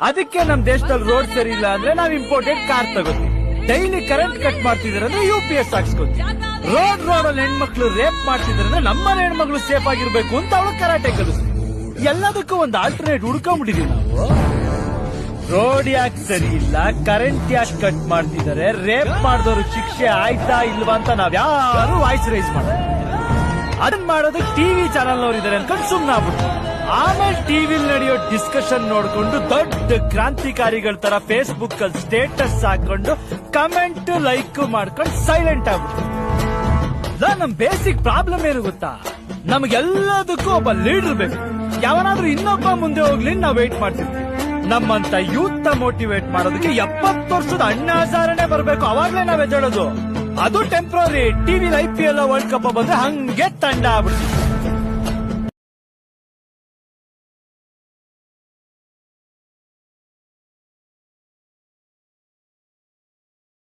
ಅದಕ್ಕೆ ನಮ್ ದೇಶದಲ್ಲಿ ರೋಡ್ ಸರಿ ಇಲ್ಲ ಅಂದ್ರೆ ನಾವ್ ಇಂಪೋರ್ಟೆಡ್ ಕಾರ್ ತಗೋತೀವಿ. ಡೈಲಿ ಕರೆಂಟ್ ಕಟ್ ಮಾಡ್ತಿದಾರೆ ಯು ಪಿ ಎಸ್ ಹಾಕ್ಸ್ಕೊತೀವಿ. ರೋಡ್ ರೋಡ್ ಅಲ್ಲಿ ಹೆಣ್ಮಕ್ಳು ರೇಪ್ ಮಾಡ್ತಿದ್ರೆ ನಮ್ಮನೆ ಹೆಣ್ಮಕ್ಳು ಸೇಫ್ ಆಗಿರ್ಬೇಕು ಅಂತ ಅವಳು ಕರಾಟೆ ಕಲಿಸ್ತೀವಿ ಎಲ್ಲದಕ್ಕೂ ಒಂದು ಆಲ್ಟರ್ನೇಟ್ ಹುಡ್ಕೊಂಡ್ಬಿಟ್ಟಿದೀವಿ ನಾವು. ರೋಡ್ ಯಾಕೆ ಸರಿ ಇಲ್ಲ ಕರೆಂಟ್ ಯಾಕೆ ಕಟ್ ಮಾಡ್ತಿದ್ದಾರೆ ರೇಪ್ ಮಾಡಿದವರು ಶಿಕ್ಷೆ ಆಯ್ತಾ ಇಲ್ವಾ ಅಂತ ನಾವ್ ಯಾರು ವಾಯ್ಸ್ ರೈಸ್ ಮಾಡ ಅದನ್ ಮಾಡೋದಕ್ಕೆ ಟಿವಿ ಚಾನಲ್ ನವರು ಇದಾರೆ ಅನ್ಕೊಂಡು ಸುಮ್ನ ಆಗ್ಬಿಟ್ಟು ಆಮೇಲೆ ಟಿವಿ ನಡೆಯೋ ಡಿಸ್ಕಷನ್ ನೋಡ್ಕೊಂಡು ದೊಡ್ಡ ಕ್ರಾಂತಿಕಾರಿಗಳ ತರ ಫೇಸ್ಬುಕ್ ಅಲ್ಲಿ ಸ್ಟೇಟಸ್ ಹಾಕೊಂಡು ಕಮೆಂಟ್ ಲೈಕ್ ಮಾಡ್ಕೊಂಡು ಸೈಲೆಂಟ್ ಆಗ್ಬಿಟ್ಟು ನಮ್ ಬೇಸಿಕ್ ಪ್ರಾಬ್ಲಮ್ ಏನು ಗೊತ್ತಾ? ನಮ್ಗೆಲ್ಲದಕ್ಕೂ ಒಬ್ಬ ಲೀಡರ್ ಬೇಕು. ಯಾವನಾದ್ರೂ ಇನ್ನೊಬ್ಬ ಮುಂದೆ ಹೋಗ್ಲಿ ನಾವ್ ವೇಟ್ ಮಾಡ್ತಿರ್ತೀವಿ ನಮ್ಮಂತ ಯೂತ್ ಮೋಟಿವೇಟ್ ಮಾಡೋದಕ್ಕೆ ಎಪ್ಪತ್ತು ವರ್ಷದ ಅಣ್ಣ ಬರಬೇಕು. ಅವಾಗಲೇ ಅವಾಗ್ಲೇ ನಾವ್ ಎದ್ದೇಳೋದು. ಅದು temporary TV I P L world cup ಬಂದ್ರೆ ಹಂಗೆ ತಂಡ ಆಗ್ಬಿಡ್ತೀವಿ